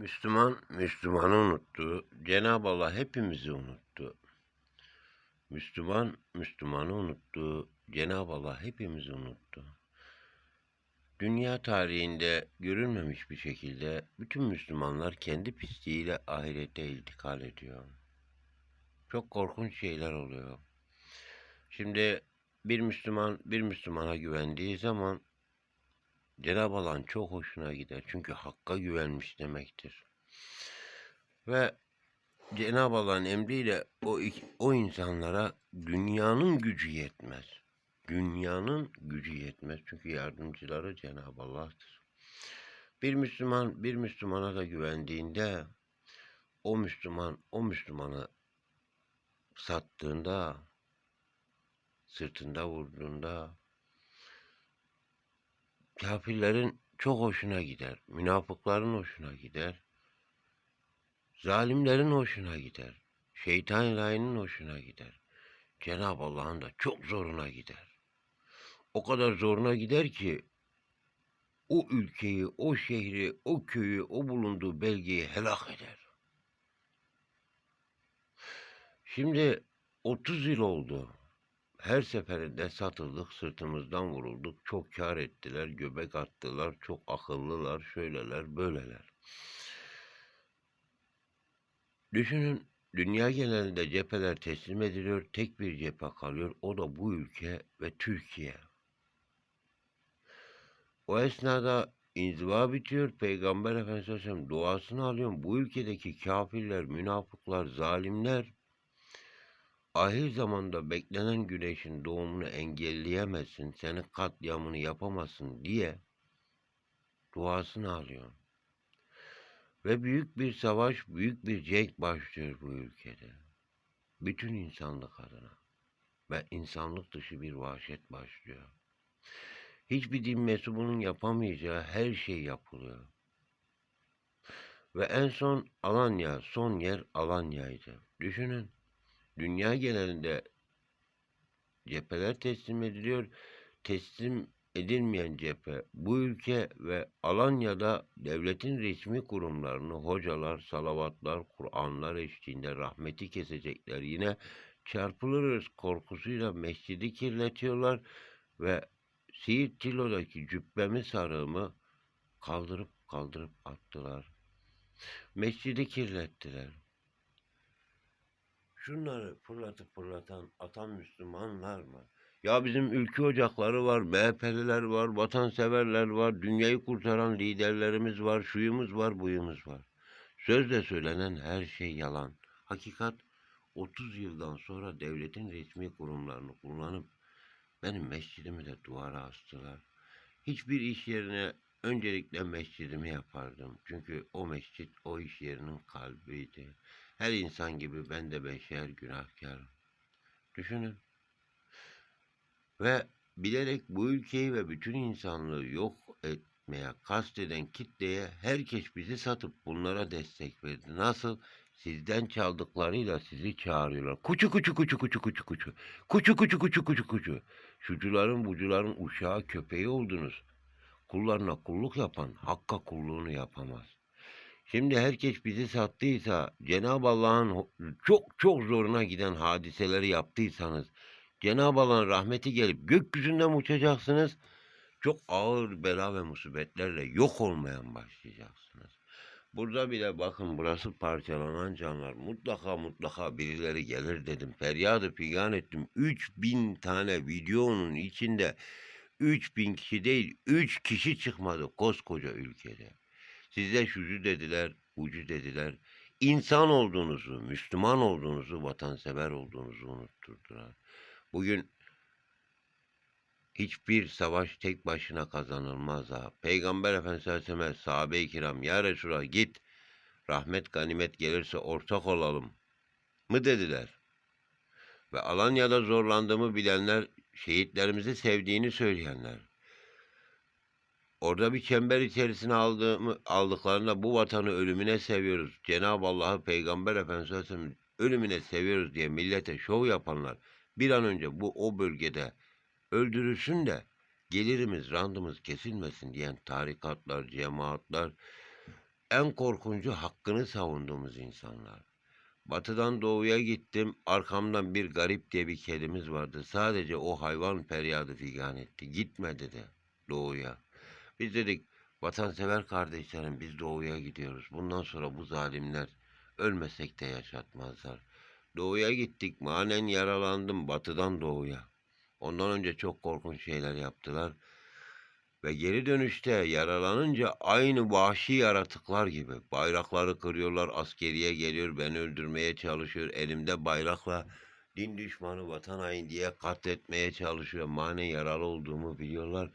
Müslüman, Müslümanı unuttu. Cenab-ı Allah hepimizi unuttu. Müslüman, Müslümanı unuttu. Cenab-ı Allah hepimizi unuttu. Dünya tarihinde görülmemiş bir şekilde bütün Müslümanlar kendi pisliğiyle ahirete iltikal ediyor. Çok korkunç şeyler oluyor. Şimdi bir Müslüman bir Müslümana güvendiği zaman Cenab-ı Allah'ın çok hoşuna gider. Çünkü Hakk'a güvenmiş demektir. Ve Cenab-ı Allah'ın emriyle o, ik- o insanlara dünyanın gücü yetmez. Dünyanın gücü yetmez. Çünkü yardımcıları Cenab-ı Allah'tır. Bir Müslüman bir Müslümana da güvendiğinde o Müslüman o Müslümanı sattığında sırtında vurduğunda kafirlerin çok hoşuna gider. Münafıkların hoşuna gider. Zalimlerin hoşuna gider. Şeytan rayının hoşuna gider. Cenab-ı Allah'ın da çok zoruna gider. O kadar zoruna gider ki o ülkeyi, o şehri, o köyü, o bulunduğu belgeyi helak eder. Şimdi 30 yıl oldu. Her seferinde satıldık, sırtımızdan vurulduk. Çok kar ettiler, göbek attılar, çok akıllılar, şöyleler, böyleler. Düşünün, dünya genelinde cepheler teslim ediliyor, tek bir cephe kalıyor, o da bu ülke ve Türkiye. O esnada inziva bitiyor, Peygamber Efendimiz Aleyhisselam duasını alıyorum. Bu ülkedeki kafirler, münafıklar, zalimler, ahir zamanda beklenen güneşin doğumunu engelleyemezsin, senin katliamını yapamazsın diye duasını alıyor. Ve büyük bir savaş, büyük bir cenk başlıyor bu ülkede. Bütün insanlık adına. Ve insanlık dışı bir vahşet başlıyor. Hiçbir din mensubunun yapamayacağı her şey yapılıyor. Ve en son Alanya, son yer Alanya'ydı. Düşünün, dünya genelinde cepheler teslim ediliyor. Teslim edilmeyen cephe bu ülke ve Alanya'da devletin resmi kurumlarını hocalar, salavatlar, Kur'anlar eşliğinde rahmeti kesecekler. Yine çarpılırız korkusuyla mescidi kirletiyorlar ve Siirt Tilo'daki cübbemi sarığımı kaldırıp kaldırıp attılar. Mescidi kirlettiler. Şunları fırlatıp fırlatan atan Müslümanlar mı? Ya bizim ülke ocakları var, MHP'liler var, vatanseverler var, dünyayı kurtaran liderlerimiz var, şuyumuz var, buyumuz var. Sözle söylenen her şey yalan. Hakikat 30 yıldan sonra devletin resmi kurumlarını kullanıp benim mescidimi de duvara astılar. Hiçbir iş yerine öncelikle mescidimi yapardım. Çünkü o mescit o iş yerinin kalbiydi. Her insan gibi ben de beşer günahkarım. Düşünün. Ve bilerek bu ülkeyi ve bütün insanlığı yok etmeye kasteden kitleye herkes bizi satıp bunlara destek verdi. Nasıl? Sizden çaldıklarıyla sizi çağırıyorlar. Kuçu kuçu kuçu kuçu kuçu kuçu. Kuçu kuçu kuçu kuçu kuçu. Şucuların bucuların uşağı köpeği oldunuz. Kullarına kulluk yapan hakka kulluğunu yapamaz. Şimdi herkes bizi sattıysa, Cenab-ı Allah'ın çok çok zoruna giden hadiseleri yaptıysanız, Cenab-ı Allah'ın rahmeti gelip gökyüzünden uçacaksınız, çok ağır bela ve musibetlerle yok olmayan başlayacaksınız. Burada bile bakın burası parçalanan canlar. Mutlaka mutlaka birileri gelir dedim. Feryadı figan ettim. 3000 tane videonun içinde 3000 kişi değil 3 kişi çıkmadı koskoca ülkede. Size şucu dediler, ucu dediler. İnsan olduğunuzu, Müslüman olduğunuzu, vatansever olduğunuzu unutturdular. Bugün hiçbir savaş tek başına kazanılmaz ha. Peygamber Efendimiz Aleyhisselam'a sahabe-i kiram ya Resulallah git rahmet ganimet gelirse ortak olalım mı dediler. Ve Alanya'da zorlandığımı bilenler şehitlerimizi sevdiğini söyleyenler. Orada bir çember içerisine aldığımı, aldıklarında bu vatanı ölümüne seviyoruz. Cenab-ı Allah'ı Peygamber Efendimiz ölümüne seviyoruz diye millete şov yapanlar bir an önce bu o bölgede öldürülsün de gelirimiz, randımız kesilmesin diyen tarikatlar, cemaatler, en korkuncu hakkını savunduğumuz insanlar. Batıdan doğuya gittim. Arkamdan bir garip diye bir kedimiz vardı. Sadece o hayvan feryadı figan etti. Gitme dedi doğuya. Biz dedik vatansever kardeşlerim biz doğuya gidiyoruz. Bundan sonra bu zalimler ölmesek de yaşatmazlar. Doğuya gittik. Manen yaralandım batıdan doğuya. Ondan önce çok korkunç şeyler yaptılar. Ve geri dönüşte yaralanınca aynı vahşi yaratıklar gibi bayrakları kırıyorlar, askeriye geliyor, beni öldürmeye çalışıyor. Elimde bayrakla din düşmanı, vatan haini diye katletmeye çalışıyor. Manen yaralı olduğumu biliyorlar.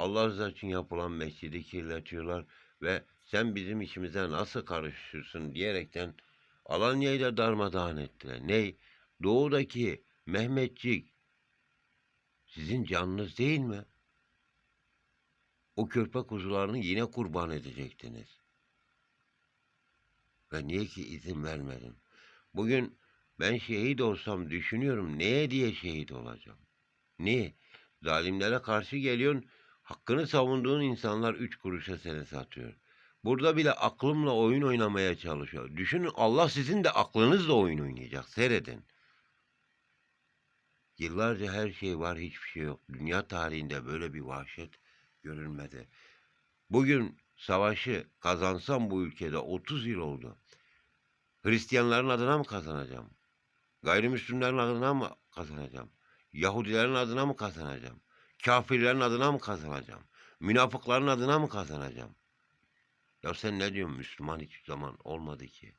Allah rızası için yapılan mescidi kirletiyorlar ve sen bizim işimize nasıl karışıyorsun diyerekten Alanya'yı da darmadağın ettiler. Ney? Doğudaki Mehmetçik sizin canınız değil mi? O körpe kuzularını yine kurban edecektiniz. Ve niye ki izin vermedin? Bugün ben şehit olsam düşünüyorum neye diye şehit olacağım? Niye? Zalimlere karşı geliyorsun, hakkını savunduğun insanlar üç kuruşa seni satıyor. Burada bile aklımla oyun oynamaya çalışıyor. Düşünün Allah sizin de aklınızla oyun oynayacak. Seyredin. Yıllarca her şey var, hiçbir şey yok. Dünya tarihinde böyle bir vahşet görülmedi. Bugün savaşı kazansam bu ülkede 30 yıl oldu. Hristiyanların adına mı kazanacağım? Gayrimüslimlerin adına mı kazanacağım? Yahudilerin adına mı kazanacağım? Kafirlerin adına mı kazanacağım? Münafıkların adına mı kazanacağım? Ya sen ne diyorsun Müslüman hiçbir zaman olmadı ki.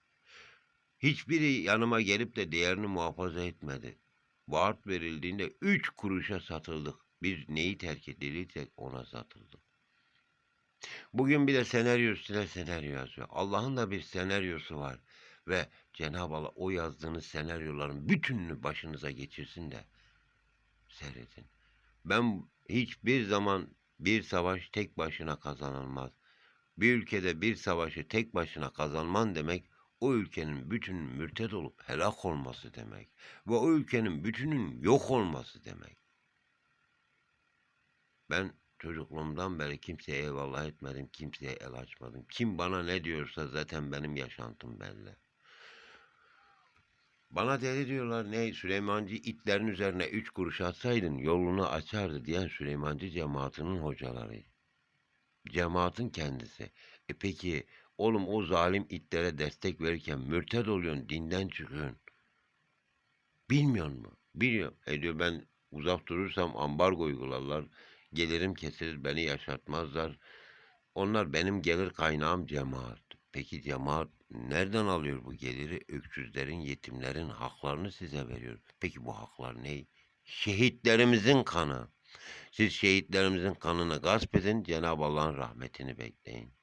Hiçbiri yanıma gelip de değerini muhafaza etmedi. Vaat verildiğinde üç kuruşa satıldık. Biz neyi terk edildiysek ona satıldık. Bugün bir de senaryo üstüne senaryo yazıyor. Allah'ın da bir senaryosu var. Ve Cenab-ı Allah o yazdığınız senaryoların bütününü başınıza geçirsin de seyredin. Ben hiçbir zaman bir savaş tek başına kazanılmaz. Bir ülkede bir savaşı tek başına kazanman demek o ülkenin bütünün mürted olup helak olması demek. Ve o ülkenin bütünün yok olması demek. Ben çocukluğumdan beri kimseye eyvallah etmedim, kimseye el açmadım. Kim bana ne diyorsa zaten benim yaşantım belli. Bana deli diyorlar ne Süleymancı itlerin üzerine üç kuruş atsaydın yolunu açardı diyen Süleymancı cemaatinin hocaları. Cemaatin kendisi. E peki oğlum o zalim itlere destek verirken mürted oluyorsun, dinden çıkıyorsun. Bilmiyor mu? Biliyor. E diyor ben uzak durursam ambargo uygularlar. Gelirim kesilir, beni yaşatmazlar. Onlar benim gelir kaynağım cemaat. Peki cemaat nereden alıyor bu geliri? Öksüzlerin, yetimlerin haklarını size veriyor. Peki bu haklar ne? Şehitlerimizin kanı. Siz şehitlerimizin kanını gasp edin, Cenab-ı Allah'ın rahmetini bekleyin.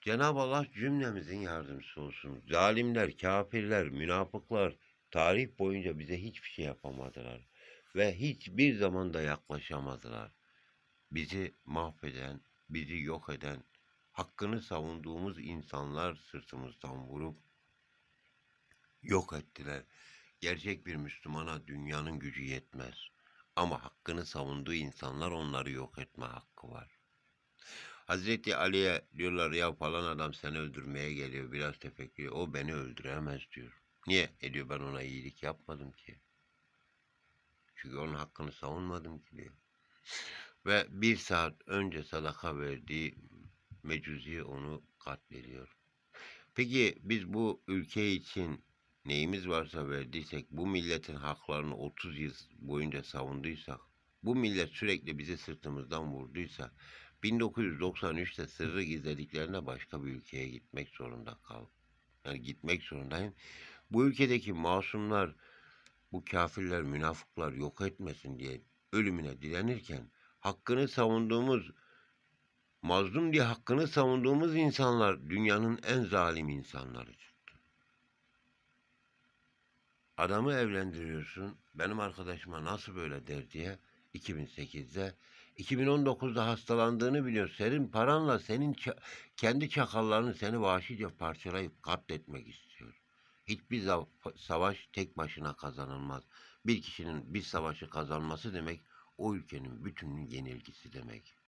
Cenab-ı Allah cümlemizin yardımcısı olsun. Zalimler, kafirler, münafıklar tarih boyunca bize hiçbir şey yapamadılar. Ve hiçbir zaman da yaklaşamadılar. Bizi mahveden, bizi yok eden, hakkını savunduğumuz insanlar sırtımızdan vurup yok ettiler. Gerçek bir Müslümana dünyanın gücü yetmez. Ama hakkını savunduğu insanlar onları yok etme hakkı var. Hazreti Ali'ye diyorlar ya falan adam seni öldürmeye geliyor biraz tefekkür. O beni öldüremez diyor. Niye? E diyor ben ona iyilik yapmadım ki. Çünkü onun hakkını savunmadım ki diyor. Ve bir saat önce sadaka verdiği mecuzi onu katlediyor. Peki biz bu ülke için neyimiz varsa verdiysek, bu milletin haklarını 30 yıl boyunca savunduysak, bu millet sürekli bizi sırtımızdan vurduysa, 1993'te sırrı gizlediklerine başka bir ülkeye gitmek zorunda kal. Yani gitmek zorundayım. Bu ülkedeki masumlar, bu kafirler, münafıklar yok etmesin diye ölümüne direnirken, hakkını savunduğumuz, mazlum diye hakkını savunduğumuz insanlar dünyanın en zalim insanları çıktı. Adamı evlendiriyorsun, benim arkadaşıma nasıl böyle der diye 2008'de 2019'da hastalandığını biliyor. Senin paranla senin kendi çakallarını seni vahşice parçalayıp katletmek istiyor. Hiçbir savaş tek başına kazanılmaz. Bir kişinin bir savaşı kazanması demek o ülkenin bütününün yenilgisi demek.